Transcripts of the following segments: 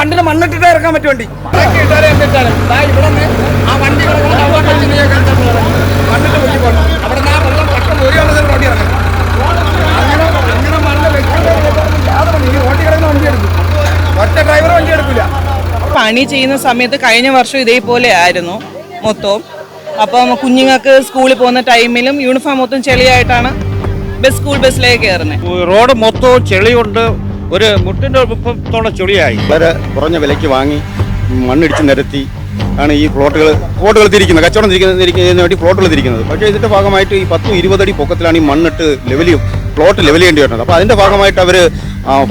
വണ്ടിയിൽ മണ്ണിട്ടിട്ടേ ഇറക്കാൻ പറ്റും വണ്ടി. ഇവിടെ ആ വണ്ടി മണ്ണിട്ട് പോകണം അവിടെ നിന്ന് ആ വെള്ളം ഒരു അങ്ങനെ അങ്ങനെ മണ്ണ് വെച്ചിട്ട് ഈ റോഡി കിടക്കുന്ന വണ്ടി എടുക്കും. ഒറ്റ ഡ്രൈവർ വണ്ടി എടുക്കില്ല പണി ചെയ്യുന്ന സമയത്ത് കഴിഞ്ഞ വർഷം ഇതേപോലെ ആയിരുന്നു മൊത്തവും. അപ്പം കുഞ്ഞുങ്ങൾക്ക് സ്കൂളിൽ പോകുന്ന ടൈമിലും യൂണിഫോം മൊത്തം ചെളിയായിട്ടാണ് ബസ് സ്കൂൾ ബസ്സിലേക്ക് കയറുന്നത്. റോഡ് മൊത്തവും ചെളിയുണ്ട്. ഒരു മുട്ടിന്റെ ഒപ്പത്തോളം ചൊടിയായി. വളരെ കുറഞ്ഞ വിലയ്ക്ക് വാങ്ങി മണ്ണിടിച്ച് നിരത്തി ആണ് ഈ പ്ലോട്ടുകൾ പ്ലോട്ടുകൾ തിരിക്കുന്നത്. കച്ചവടം തിരിക്കുന്ന തിരിക്കുന്നതിന് വേണ്ടി പ്ലോട്ടുകൾ തിരിക്കുന്നത്. പക്ഷേ ഇതിന്റെ ഭാഗമായിട്ട് ഈ പത്തും ഇരുപതടി പൊക്കത്തിലാണ് ഈ മണ്ണിട്ട് ലെവലിയും പ്ലോട്ട് ലെവൽ ചെയ്യേണ്ടി വരുന്നത്. അപ്പോൾ അതിന്റെ ഭാഗമായിട്ട് അവർ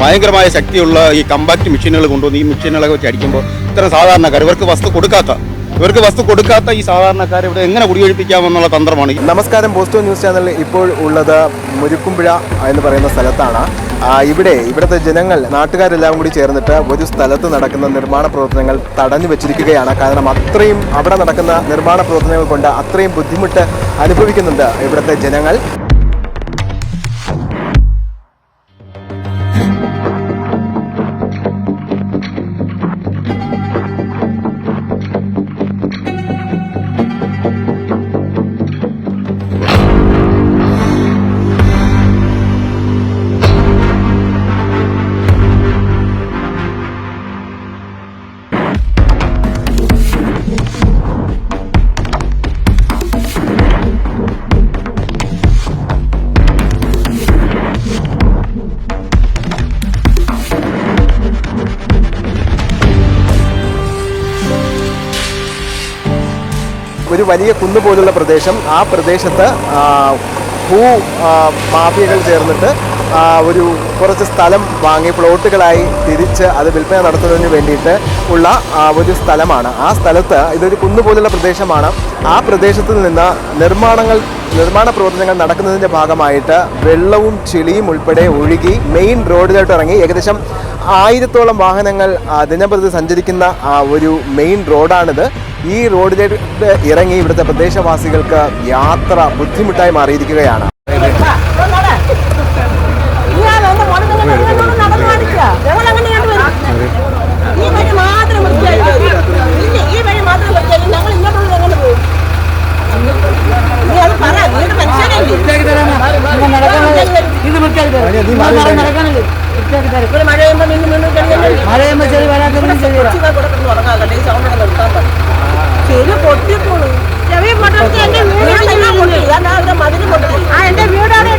ഭയങ്കരമായ ശക്തിയുള്ള ഈ കമ്പാക്ട് മെഷീനുകൾ കൊണ്ടുവന്ന് ഈ മെഷീനുകളൊക്കെ വെച്ച് അടിക്കുമ്പോൾ ഇത്തരം സാധാരണക്കാർ ഇവർക്ക് വസ്തു കൊടുക്കാത്ത ഇവർക്ക് വസ്തു കൊടുക്കാത്ത ഈ സാധാരണക്കാരെ ഇവിടെ എങ്ങനെ കുടിയൊഴിപ്പിക്കാമെന്നുള്ള തന്ത്രമാണ്. നമസ്കാരം പോസ്റ്റോ ന്യൂസ് ചാനലിൽ ഇപ്പോൾ ഉള്ളത് മുരുക്കുംപുഴ എന്ന് പറയുന്ന സ്ഥലത്താണ്. ഇവിടെ ഇവിടുത്തെ ജനങ്ങൾ നാട്ടുകാരെല്ലാം കൂടി ചേർന്നിട്ട് ഒരു സ്ഥലത്ത് നടക്കുന്ന നിർമ്മാണ പ്രവർത്തനങ്ങൾ തടഞ്ഞു വെച്ചിരിക്കുകയാണ്. കാരണം അത്രയും അവിടെ നടക്കുന്ന നിർമ്മാണ പ്രവർത്തനങ്ങൾ കൊണ്ട് അത്രയും ബുദ്ധിമുട്ട് അനുഭവിക്കുന്നുണ്ട് ഇവിടുത്തെ ജനങ്ങൾ. വലിയ കുന്ന് പോലുള്ള പ്രദേശം. ആ പ്രദേശത്ത് ഭൂ മാഫിയകൾ ചേർന്നിട്ട് ഒരു കുറച്ച് സ്ഥലം വാങ്ങി പ്ലോട്ടുകളായി തിരിച്ച് അത് വിൽപ്പന നടത്തുന്നതിന് വേണ്ടിയിട്ട് ഉള്ള ഒരു സ്ഥലമാണ്. ആ സ്ഥലത്ത് ഇതൊരു കുന്നുപോലുള്ള പ്രദേശമാണ്. ആ പ്രദേശത്ത് നിന്ന് നിർമ്മാണങ്ങൾ നിർമ്മാണ പ്രവർത്തനങ്ങൾ നടക്കുന്നതിന്റെ ഭാഗമായിട്ട് വെള്ളവും ചെളിയും ഉൾപ്പെടെ ഒഴുകി മെയിൻ റോഡിലോട്ട് ഇറങ്ങി ഏകദേശം ആയിരത്തോളം വാഹനങ്ങൾ ദിനംപ്രതി സഞ്ചരിക്കുന്ന ഒരു മെയിൻ റോഡാണിത് ഈ റോഡിലേക്ക് ഇറങ്ങി ഇവിടുത്തെ പ്രദേശവാസികൾക്ക് യാത്ര ബുദ്ധിമുട്ടായി മാറിയിരിക്കുകയാണ്. ഈ വഴി മാത്രം ഞങ്ങൾ ഇങ്ങോട്ടുള്ള പോകും നീ അത് പറ നീ ഒരു മനുഷ്യനല്ലേ ഇവിടെ മഴ പെയ്യുമ്പോ നിന്ന് നിന്ന് ചെവി പൊട്ടിപ്പോളൂ ചെവി പൊട്ടി എന്റെ വീട് മതിന് പൊട്ടി. ആ എന്റെ വീട് അവിടെ.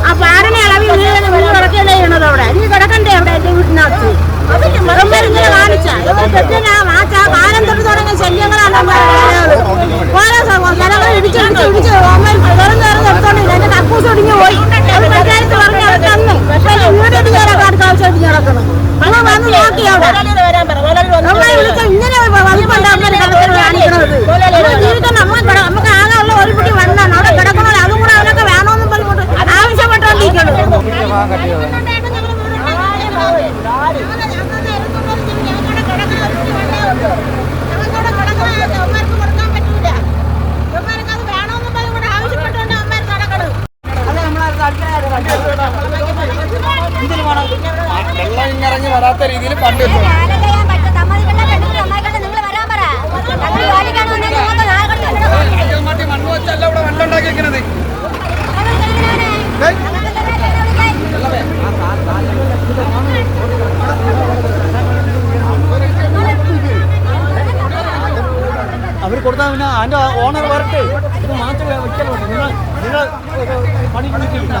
ആ പാറിനെ ഇളവി വീട് വീട് കിടക്കല്ലേ ചെയ്യണത് അവിടെ? നീ കിടക്കണ്ടേ അവിടെ എന്റെ വീട്ടിനകത്ത് തുടങ്ങിയ ശല്യങ്ങളാണ് ഓരോ ജനങ്ങൾ ഇടിച്ച് ഇടിച്ച് ഇടിച്ച് വെറും നേരം എടുത്തോണ്ടില്ല എന്റെ കക്കൂസ് ഒടിഞ്ഞു പോയി. ഒരു പഞ്ചായത്ത് പറഞ്ഞു അവർ തന്നു. വീട് ഇടിഞ്ഞാലൊക്കെ അടുത്ത ആവശ്യം ഇടിഞ്ഞ് കിടക്കണം നമ്മൾ വന്ന് നോക്കി അവിടെ. നമ്മളെ വിളിച്ച ഇങ്ങനെ വകുപ്പുണ്ടാക്കുന്ന കണക്കിന് കാണിക്കണത്. ജീവിതം നമ്മൾ നമുക്ക് ആകെ ഉള്ള ഒരു കുട്ടി വണ്ണാണ് അവിടെ അതും കൂടെ അവരൊക്കെ വേണമെന്നും പറഞ്ഞുകൊണ്ട് വെള്ളം ഇറങ്ങി വരാത്ത രീതിയിൽ പണ്ട് മണ്ണ് വെച്ചല്ല ഇവിടെ വെള്ളം ഉണ്ടാക്കി വെക്കുന്നത് അവർ കൊടുത്താൽ പിന്നെ അതിന്റെ ഓണർ വരട്ടെ. ഇത് വെക്കാൻ പറ്റൂ നിങ്ങൾ നിങ്ങൾ പണി നിൽക്കില്ല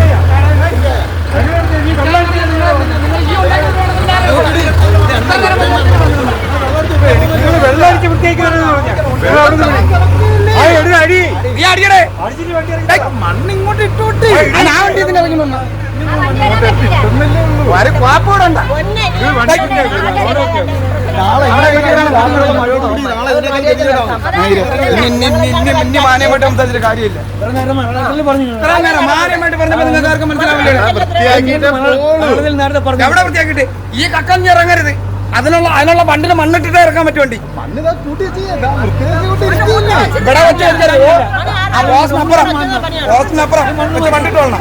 വൃത്തിയാക്കി അടി നീ അടിയടേ മണ്ണ് ഇങ്ങോട്ട് ഇട്ടോട്ട് ആ വണ്ടി ഇതിന്റെ മാന്യമായിട്ട് സംസാരിച്ചിട്ട് കാര്യമില്ല. മാന്യമായിട്ട് പറഞ്ഞപ്പോൾ നിങ്ങൾക്ക് ആർക്കും മനസ്സിലാവില്ല മലയാളത്തിൽ നേരത്തെ പറഞ്ഞു. എവിടെ വൃത്തിയാക്കിട്ട് ഈ കക്കം ഇറങ്ങരുത്. അതിനുള്ള അതിനുള്ള വണ്ടിന് മണ്ണിട്ടിട്ടേ ഇറക്കാൻ പറ്റും വണ്ടി. ഇവിടെ വെച്ച് ആ റോസിനപ്പുറം. റോസിനപ്പുറം. വെച്ച് നിന്ന് പറഞ്ഞിട്ടുണ്ട്.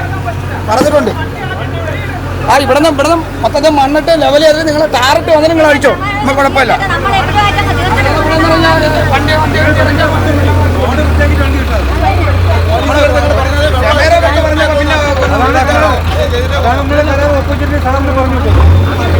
ആ ഇവിടുന്ന് ഇവിടുന്ന് മൊത്തത്തിൽ മണ്ണിട്ട് ലെവൽ ചെയ്ത് നിങ്ങൾ ടാറിട്ട് വന്ന് നിങ്ങൾ അഴിച്ചോ നമുക്ക് കുഴപ്പമില്ല. വണ്ടി വണ്ടി പിന്നെ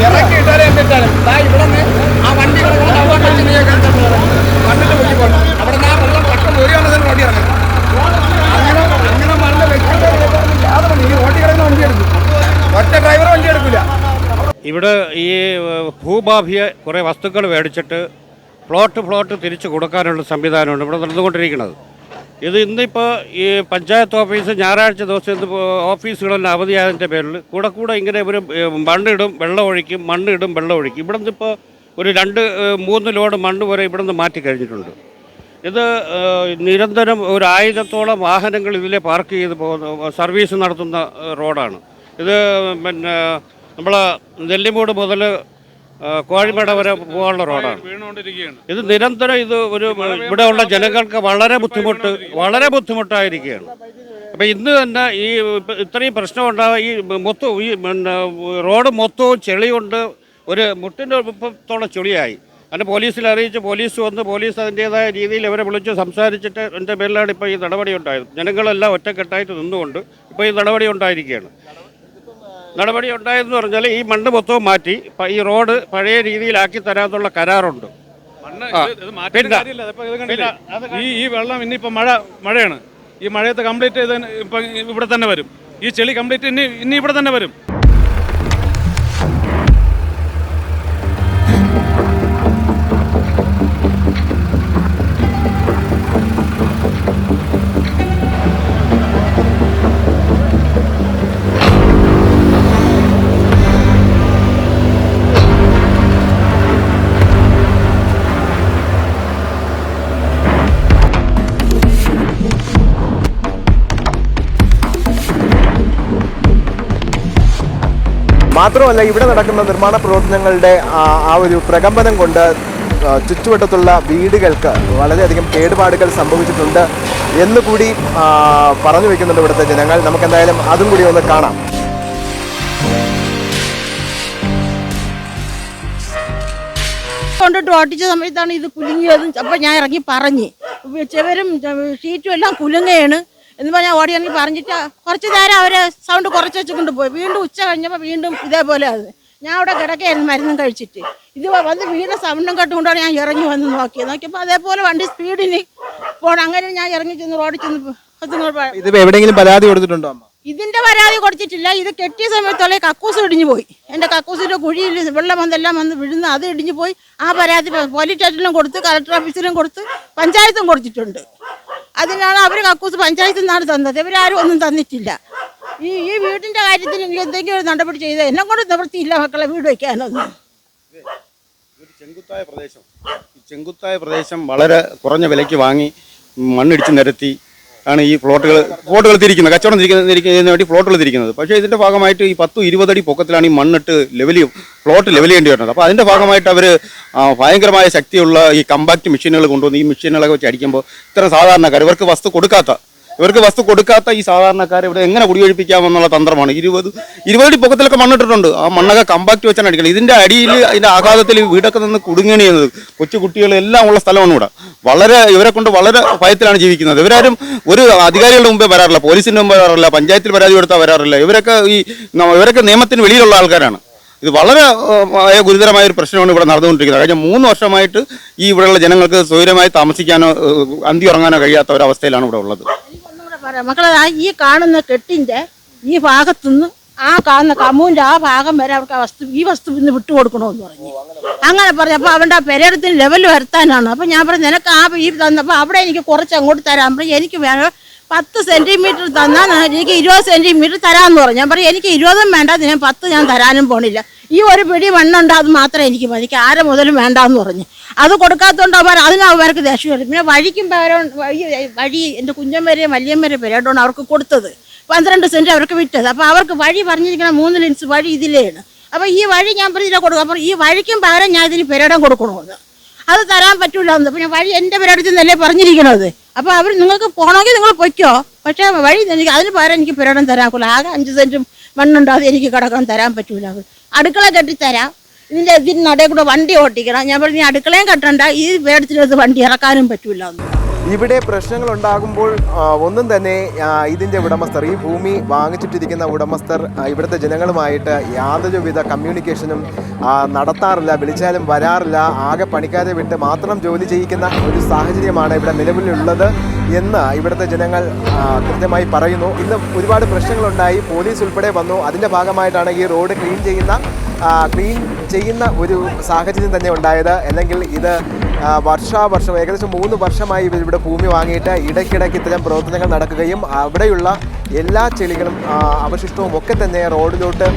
ഇറക്കി ഇട്ടാലേ എന്നിട്ടാലും ദാ ഇവിടെ നിന്ന് ആ വണ്ടി കിടക്കുന്ന അവിടെ വെച്ച് നീ മണ്ണിട്ട് പൊക്കി പോകണം അവിടെ നിന്ന് ആ വെള്ളം പക്കം ഒരു കണക്കിന് റോഡി ഇറങ്ങണം അങ്ങനെ അങ്ങനെ മണ്ണ് വെച്ചിട്ട് യാതൊരു പണി. ഈ റോഡിൽ കിടക്കുന്ന വണ്ടി എടുക്കും ഒറ്റ ഡ്രൈവർ വണ്ടി എടുക്കില്ല ഇവിടെ ഈ ഭൂമാഫിയ കുറേ വസ്തുക്കൾ മേടിച്ചിട്ട് പ്ലോട്ട് പ്ലോട്ട് തിരിച്ചു കൊടുക്കാനുള്ള സംവിധാനമാണ് ഇവിടെ നടന്നുകൊണ്ടിരിക്കുന്നത്. ഇത് ഇന്നിപ്പോൾ ഈ പഞ്ചായത്ത് ഓഫീസ് ഞായറാഴ്ച ദിവസം ഇന്ന് ഓഫീസുകളെല്ലാം അവധിയായതിന്റെ പേരിൽ കൂടെ കൂടെ ഇങ്ങനെ ഇവർ മണ്ണിടും വെള്ളം ഒഴിക്കും മണ്ണിടും വെള്ളം ഒഴിക്കും. ഇവിടെ നിന്ന് ഇപ്പോൾ ഒരു രണ്ട് മൂന്ന് ലോഡ് മണ്ണ് വരെ ഇവിടെ നിന്ന് മാറ്റി കഴിഞ്ഞിട്ടുണ്ട്. ഇത് നിരന്തരം ഒരു ആയിരത്തോളം വാഹനങ്ങൾ ഇതിലെ പാർക്ക് ചെയ്ത് പോകുന്ന സർവീസ് നടത്തുന്ന റോഡാണ്. ഇത് പിന്നെ നമ്മൾ നെല്ലിമൂട് മുതൽ കോഴിമേട വരെ പോകാനുള്ള റോഡാണ്. ഇത് നിരന്തരം ഇത് ഒരു ഇവിടെ ഉള്ള ജനങ്ങൾക്ക് വളരെ ബുദ്ധിമുട്ട് വളരെ ബുദ്ധിമുട്ടായിരിക്കുകയാണ്. അപ്പം ഇന്ന് തന്നെ ഈ ഇത്രയും പ്രശ്നം ഉണ്ടാകുക ഈ മൊത്തം ഈ പിന്നെ റോഡ് മൊത്തവും ചെളിയുണ്ട്. ഒരു മുട്ടിന്റെ ഒപ്പത്തോളം ചെളിയായി. അതിന് പോലീസിൽ അറിയിച്ച് പോലീസ് വന്ന് പോലീസ് അതിന്റേതായ രീതിയിൽ അവരെ വിളിച്ച് സംസാരിച്ചിട്ട് എന്റെ പേരിലാണ് ഇപ്പോൾ ഈ നടപടി ഉണ്ടായത്. ജനങ്ങളെല്ലാം ഒറ്റക്കെട്ടായിട്ട് നിന്നുകൊണ്ട് ഇപ്പോൾ ഈ നടപടി ഉണ്ടായിരിക്കുകയാണ്. നടപടി ഉണ്ടായതെന്ന് പറഞ്ഞാൽ ഈ മണ്ണ് മൊത്തവും മാറ്റി ഈ റോഡ് പഴയ രീതിയിലാക്കി തരാനുള്ള കരാറുണ്ട്. ഈ ഈ വെള്ളം ഇനിയിപ്പോൾ മഴ മഴയാണ്. ഈ മഴയത്ത് കംപ്ലീറ്റ് ചെയ്ത് ഇപ്പം ഇവിടെ തന്നെ വരും. ഈ ചെളി കംപ്ലീറ്റ് ഇനി ഇനി ഇവിടെ തന്നെ വരും. മാത്രമല്ല ഇവിടെ നടക്കുന്ന നിർമ്മാണ പ്രവർത്തനങ്ങളുടെ ആ ഒരു പ്രകമ്പനം കൊണ്ട് ചുറ്റുവട്ടത്തുള്ള വീടുകൾക്ക് വളരെയധികം കേടുപാടുകൾ സംഭവിച്ചിട്ടുണ്ട് എന്ന് കൂടി പറഞ്ഞു വെക്കുന്നുണ്ട് ഇവിടുത്തെ ജനങ്ങൾ. നമുക്ക് എന്തായാലും അതും കൂടി ഒന്ന് കാണാം. കൊണ്ടിട്ട് ഓട്ടിച്ച സമയത്താണ് ഇത് കുലുങ്ങിയതും. അപ്പൊ ഞാൻ ഇറങ്ങി പറഞ്ഞ്. ചെവരും ഷീറ്റും എല്ലാം കുലുങ്ങയാണ് എന്ന് പറഞ്ഞാൽ ഓടി ഇറങ്ങി പറഞ്ഞിട്ട് കുറച്ച് നേരം അവർ സൗണ്ട് കുറച്ച് വെച്ച് കൊണ്ടുപോയി വീണ്ടും ഉച്ച കഴിഞ്ഞപ്പോൾ വീണ്ടും ഇതേപോലെ അത്. ഞാൻ അവിടെ കിടക്കുകയായിരുന്നു മരുന്നും കഴിച്ചിട്ട്. ഇത് വന്ന് വീണ്ടും സൗണ്ടും കട്ടുകൊണ്ടാണ് ഞാൻ ഇറങ്ങി വന്ന് നോക്കിയത്. നോക്കിയപ്പോൾ അതേപോലെ വണ്ടി സ്പീഡിന് പോകണം അങ്ങനെ ഞാൻ ഇറങ്ങി ചെന്ന് റോഡിൽ ചെന്ന് ഇത് എവിടെയെങ്കിലും പരാതി കൊടുത്തിട്ടുണ്ടോ അമ്മ? ഇതിന്റെ പരാതി കൊടുത്തിട്ടില്ല. ഇത് കെട്ടിയ സമയത്തുള്ള കക്കൂസ് ഇടിഞ്ഞു പോയി. എന്റെ കക്കൂസിന്റെ കുഴിയിൽ വെള്ളം വന്നെല്ലാം വന്ന് വിഴുന്ന് അത് ഇടിഞ്ഞു പോയി. ആ പരാതി പോലീസ് സ്റ്റേഷനിലും കൊടുത്ത് കളക്ടർ ഓഫീസിലും കൊടുത്ത് പഞ്ചായത്തും കൊടുത്തിട്ടുണ്ട്. അതിനാണ് അവർ കക്കൂസ് പഞ്ചായത്തിൽ നിന്നാണ് തന്നത്. ഇവരാരും ഒന്നും തന്നിട്ടില്ല. ഈ ഈ വീടിന്റെ കാര്യത്തിൽ എന്തെങ്കിലും ഒരു നടപടി ചെയ്ത് എന്നെ കൊണ്ട് നിവൃത്തിയില്ല മക്കളെ വീട് വയ്ക്കാനൊന്നും ചെങ്കുത്തായ പ്രദേശം. ചെങ്കുത്തായ പ്രദേശം വളരെ കുറഞ്ഞ വിലയ്ക്ക് വാങ്ങി മണ്ണിടിച്ച് നിരത്തി ആണ് ഈ പ്ലോട്ടുകൾ പ്ലോട്ടുകൾ തിരിക്കുന്നത്. കച്ചവടം തിരിക്കുന്ന തിരിക്കുന്നതിന് വേണ്ടി പ്ലോട്ടുകൾ തിരിക്കുന്നത്. പക്ഷേ ഇതിന്റെ ഭാഗമായിട്ട് ഈ പത്തും ഇരുപതടി പൊക്കത്തിലാണ് ഈ മണ്ണിട്ട് ലെവൽ പ്ലോട്ട് ലെവൽ ചെയ്യേണ്ടി വരുന്നത്. അപ്പോൾ അതിന്റെ ഭാഗമായിട്ട് അവർ ഭയങ്കരമായ ശക്തിയുള്ള ഈ കമ്പാക്ട് മെഷീനുകൾ കൊണ്ടുവന്ന് ഈ മെഷീനുകളൊക്കെ വെച്ച് അടിക്കുമ്പോൾ ഇത്തരം സാധാരണക്കാർ ഇവർക്ക് വസ്തു കൊടുക്കാത്ത ഇവർക്ക് വസ്തു കൊടുക്കാത്ത ഈ സാധാരണക്കാരെ ഇവിടെ എങ്ങനെ കുടിയൊഴിപ്പിക്കാമെന്നുള്ള തന്ത്രമാണ്. ഇരുപത് ഇരുപതടി പൊക്കത്തിലൊക്കെ മണ്ണിട്ടിട്ടുണ്ട്. ആ മണ്ണൊക്കെ കമ്പാക്ട് വെച്ചാണ് അടിക്കുന്നത് ഇതിന്റെ അടിയിൽ അതിന്റെ ആഘാതത്തിൽ വീടൊക്കെ നിന്ന് കുടുങ്ങണി ചെയ്യുന്നത് കൊച്ചു കുട്ടികളെല്ലാം ഉള്ള സ്ഥലമാണ് ഇവിടെ. വളരെ ഇവരെ കൊണ്ട് വളരെ ഭയത്തിലാണ് ജീവിക്കുന്നത്. ഇവരാരും ഒരു അധികാരികളുടെ മുമ്പേ വരാറില്ല. പോലീസിന്റെ മുമ്പേ വരാറില്ല. പഞ്ചായത്തിൽ പരാതി കൊടുത്താൽ വരാറില്ല. ഇവരൊക്കെ ഈ ഇവരൊക്കെ നിയമത്തിന് വെളിയിലുള്ള ആൾക്കാരാണ്. ഇത് വളരെ ഗുരുതരമായ ഒരു പ്രശ്നമാണ് ഇവിടെ നടന്നുകൊണ്ടിരിക്കുന്നത്. കഴിഞ്ഞ മൂന്ന് വർഷമായിട്ട് ഈ ഇവിടെയുള്ള ജനങ്ങൾക്ക് സ്വൈരമായി താമസിക്കാനോ അന്തി ഉറങ്ങാനോ കഴിയാത്ത ഒരവസ്ഥയിലാണ് ഇവിടെ ഉള്ളത്. പറയാം. മക്കളെ ആ ഈ കാണുന്ന കെട്ടിന്റെ ഈ ഭാഗത്തുനിന്ന് ആ കാണുന്ന കമ്മൂന്റെ ആ ഭാഗം വരെ അവർക്ക് ആ വസ്തു ഈ വസ്തു ഇന്ന് വിട്ടുകൊടുക്കണമെന്ന് പറഞ്ഞു. അങ്ങനെ പറഞ്ഞു. അപ്പോൾ അവന്റെ ആ പെരേടത്തിന് ലെവൽ വരുത്താനാണ്. അപ്പോൾ ഞാൻ പറഞ്ഞു നിനക്ക് ആ ഈ തന്നപ്പോൾ അവിടെ എനിക്ക് കുറച്ച് അങ്ങോട്ട് തരാൻ പറഞ്ഞു എനിക്ക് വേണം? പത്ത് സെന്റിമീറ്റർ തന്നാൽ എനിക്ക് ഇരുപത് സെന്റിമീറ്റർ തരാമെന്ന് പറഞ്ഞു. ഞാൻ പറഞ്ഞു എനിക്ക് ഇരുപതും വേണ്ട ഞാൻ പത്ത് ഞാൻ തരാനും പോണില്ല. ഈ ഒരു പിടി മണ്ണുണ്ട് അത് മാത്രമേ എനിക്ക് മതി. എനിക്ക് ആരെ മുതലും വേണ്ടാന്ന് പറഞ്ഞു. അത് കൊടുക്കാത്തതുകൊണ്ട് അവർ അതിന് അവർക്ക് ദേഷ്യം വരും പിന്നെ വഴിക്കും പേരോ വഴി എന്റെ കുഞ്ഞമ്മരെയും വല്യമ്മരെയും പേരായിട്ടാണ് അവർക്ക് കൊടുത്തത്. പന്ത്രണ്ട് സെന്റ് അവർക്ക് വിറ്റത് അപ്പോൾ അവർക്ക് വഴി പറഞ്ഞിരിക്കുന്ന മൂന്ന് ലിൻസ് വഴി ഇതിലേണ് അപ്പോൾ ഈ വഴി ഞാൻ പറഞ്ഞില്ല കൊടുക്കും. അപ്പോൾ ഈ വഴിക്കും പകരം ഞാൻ ഇതിന് പെരടം കൊടുക്കണമെന്ന് അത് തരാൻ പറ്റൂല എന്ന്. പിന്നെ വഴി എന്റെ പെരടത്തിൽ നിന്നല്ലേ പറഞ്ഞിരിക്കണത്. അപ്പോൾ അവർ നിങ്ങൾക്ക് പോകണമെങ്കിൽ നിങ്ങൾ പൊയ്ക്കോ. പക്ഷേ വഴി എനിക്ക് അതിന് പകരം എനിക്ക് പെരടം തരാൻ ആകെ അഞ്ച് സെന്റും മണ്ണുണ്ടോ അത് എനിക്ക് കിടക്കാൻ തരാൻ പറ്റൂല. അടുക്കള കെട്ടിത്തരാം ഇതിന്റെ ഇതിന് നടയിൽ കൂടെ വണ്ടി ഓട്ടിക്കണം. ഞാൻ പറഞ്ഞു "ഈ അടുക്കളയും കെട്ടണ്ട. ഈ വേടത്തിനകത്ത് വണ്ടി ഇറക്കാനും പറ്റൂല. ഇവിടെ പ്രശ്നങ്ങൾ ഉണ്ടാകുമ്പോൾ ഒന്നും തന്നെ ഇതിന്റെ ഉടമസ്ഥർ ഈ ഭൂമി വാങ്ങിച്ചിട്ടിരിക്കുന്ന ഉടമസ്ഥർ ഇവിടുത്തെ ജനങ്ങളുമായിട്ട് യാതൊരുവിധ കമ്മ്യൂണിക്കേഷനും നടത്താറില്ല വിളിച്ചാലും വരാറില്ല. ആകെ പണിക്കാരെ വിട്ട് മാത്രം ജോലി ചെയ്യിക്കുന്ന ഒരു സാഹചര്യമാണ് ഇവിടെ നിലവിലുള്ളത്. എന്ന് ഇവിടുത്തെ ജനങ്ങൾ കൃത്യമായി പറയുന്നു. ഇന്ന് ഒരുപാട് പ്രശ്നങ്ങളുണ്ടായി. പോലീസ് ഉൾപ്പെടെ വന്നു. അതിന്റെ ഭാഗമായിട്ടാണ് ഈ റോഡ് ക്ലീൻ ചെയ്യുന്ന ക്ലീൻ ചെയ്യുന്ന ഒരു സാഹചര്യം തന്നെ ഉണ്ടായത്. അല്ലെങ്കിൽ ഇത് വർഷാവർഷം ഏകദേശം മൂന്ന് വർഷമായി ഇവർ ഇവിടെ ഭൂമി വാങ്ങിയിട്ട് ഇടയ്ക്കിടയ്ക്ക് ഇത്തരം പ്രവർത്തനങ്ങൾ നടക്കുകയും അവിടെയുള്ള എല്ലാ ചെളികളും അവശിഷ്ടവും ഒക്കെ തന്നെ റോഡിലോട്ട്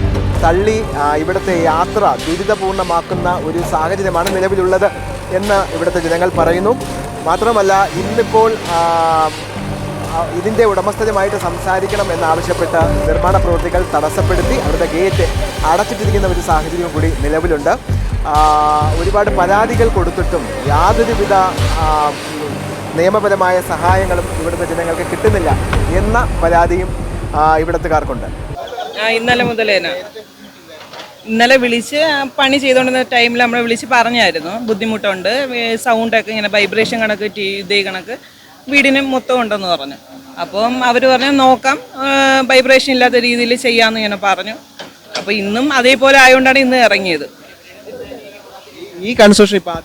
തള്ളി ഇവിടുത്തെ യാത്ര ദുരിതപൂർണമാക്കുന്ന ഒരു സാഹചര്യമാണ് നിലവിലുള്ളത് എന്ന് ഇവിടുത്തെ ജനങ്ങൾ പറയുന്നു. മാത്രമല്ല ഇന്നിപ്പോൾ ഇതിന്റെ ഉടമസ്ഥരുമായിട്ട് സംസാരിക്കണം എന്നാവശ്യപ്പെട്ട് നിർമ്മാണ പ്രവൃത്തികൾ തടസ്സപ്പെടുത്തി അവരുടെ ഗേറ്റ് അടച്ചിട്ടിരിക്കുന്ന ഒരു സാഹചര്യം കൂടി നിലവിലുണ്ട്. ഒരുപാട് പരാതികൾ കൊടുത്തിട്ടും യാതൊരുവിധ നിയമപരമായ സഹായങ്ങളും ഇവിടുത്തെ ജനങ്ങൾക്ക് കിട്ടുന്നില്ല എന്ന പരാതിയും ഇവിടത്തുകാർക്കുണ്ട്. ഇന്നലെ മുതലേന. ഇന്നലെ വിളിച്ച് പണി ചെയ്തുകൊണ്ടിരുന്ന ടൈമിൽ നമ്മളെ വിളിച്ച് പറഞ്ഞായിരുന്നു. ബുദ്ധിമുട്ടുണ്ട് സൗണ്ടൊക്കെ ഇങ്ങനെ വൈബ്രേഷൻ കണക്ക് ടി ഇതേ കണക്ക് വീടിന് മൊത്തം ഉണ്ടെന്ന് പറഞ്ഞു. അപ്പം അവർ പറഞ്ഞു നോക്കാം വൈബ്രേഷൻ ഇല്ലാത്ത രീതിയിൽ ചെയ്യാമെന്ന് ഇങ്ങനെ പറഞ്ഞു. അപ്പോൾ ഇന്നും അതേപോലെ ആയതുകൊണ്ടാണ് ഇന്ന് ഇറങ്ങിയത്. ഈ കൺസ്ട്രക്ഷൻ ഇപ്പം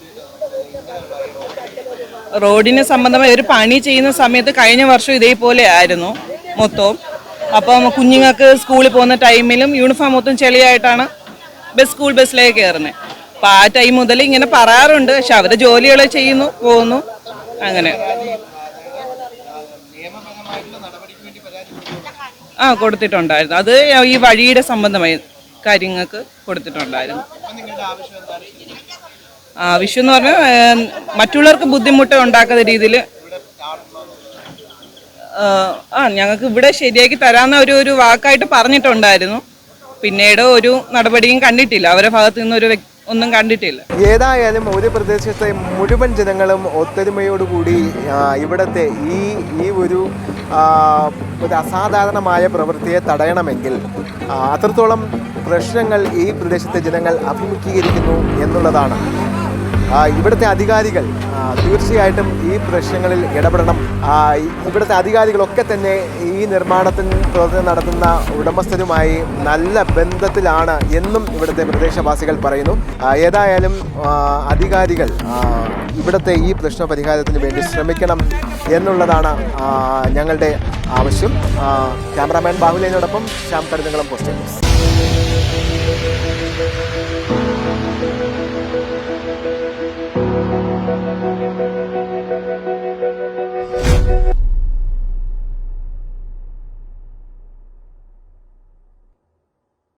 റോഡിനെ റോഡിന് സംബന്ധമായി ഒരു പണി ചെയ്യുന്ന സമയത്ത് കഴിഞ്ഞ വർഷം ഇതേപോലെ ആയിരുന്നു മൊത്തവും. അപ്പം കുഞ്ഞുങ്ങൾക്ക് സ്കൂളിൽ പോകുന്ന ടൈമിലും യൂണിഫോം മൊത്തം ചെളിയായിട്ടാണ് ബസ് സ്കൂൾ ബസ്സിലേക്ക് കയറുന്നത് അപ്പം ആ ടൈം മുതൽ ഇങ്ങനെ പറയാറുണ്ട്. പക്ഷെ അവർ ജോലികൾ ചെയ്യുന്നു പോകുന്നു അങ്ങനെ. ആ കൊടുത്തിട്ടുണ്ടായിരുന്നു. അത് ഈ വഴിയുടെ സംബന്ധമായി കാര്യങ്ങൾക്ക് കൊടുത്തിട്ടുണ്ടായിരുന്നു. ആവശ്യം എന്ന് പറഞ്ഞാൽ മറ്റുള്ളവർക്ക് ബുദ്ധിമുട്ട് ഉണ്ടാക്കാത്ത രീതിയിൽ ആ ഞങ്ങൾക്ക് ഇവിടെ ശരിയാക്കി തരാമെന്ന ഒരു ഒരു വാക്കായിട്ട് പറഞ്ഞിട്ടുണ്ടായിരുന്നു. പിന്നീട് ഒരു നടപടിയും കണ്ടിട്ടില്ല. അവരുടെ ഭാഗത്തു നിന്നൊരു ഒരു ഒന്നും കണ്ടിട്ടില്ല. ഏതായാലും ഒരു പ്രദേശത്തെ മുഴുവൻ ജനങ്ങളും ഒത്തൊരുമയോടുകൂടി ഇവിടുത്തെ ഈ ഈ ഒരു അസാധാരണമായ പ്രവൃത്തിയെ തടയണമെങ്കിൽ അത്രത്തോളം പ്രശ്നങ്ങൾ ഈ പ്രദേശത്തെ ജനങ്ങൾ അഭിമുഖീകരിക്കുന്നു എന്നുള്ളതാണ്. ഇവിടുത്തെ അധികാരികൾ തീർച്ചയായിട്ടും ഈ പ്രശ്നങ്ങളിൽ ഇടപെടണം. ഇവിടുത്തെ അധികാരികളൊക്കെ തന്നെ ഈ നിർമ്മാണത്തിന് പ്രവർത്തനം നടത്തുന്ന ഉടമസ്ഥരുമായി നല്ല ബന്ധത്തിലാണ് എന്നും ഇവിടുത്തെ പ്രദേശവാസികൾ പറയുന്നു. ഏതായാലും അധികാരികൾ ഇവിടുത്തെ ഈ പ്രശ്ന പരിഹാരത്തിന് വേണ്ടി ശ്രമിക്കണം എന്നുള്ളതാണ് ഞങ്ങളുടെ ആവശ്യം. ക്യാമറാമാൻ ബാഹുലേനോടൊപ്പം ശ്യാം കരുതങ്ങളും പോസ്റ്റ് ന്യൂസ്